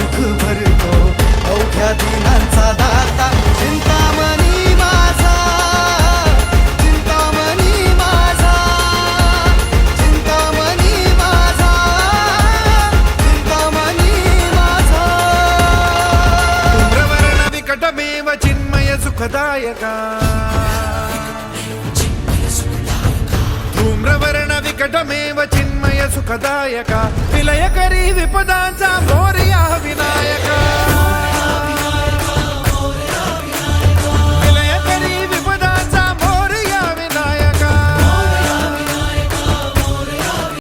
दुःख भरतो. अवघ्या दिनांचा दाता चिंतामणी माझा. चिंतामणी माझा. चिंतामणी माझा. चिंतामणी माझा. विकटमेव चिन्मय सुखदायका. धूम्रवर्ण विकटमेव चिन्मय सुखदायका. विलयकरी विपदांचा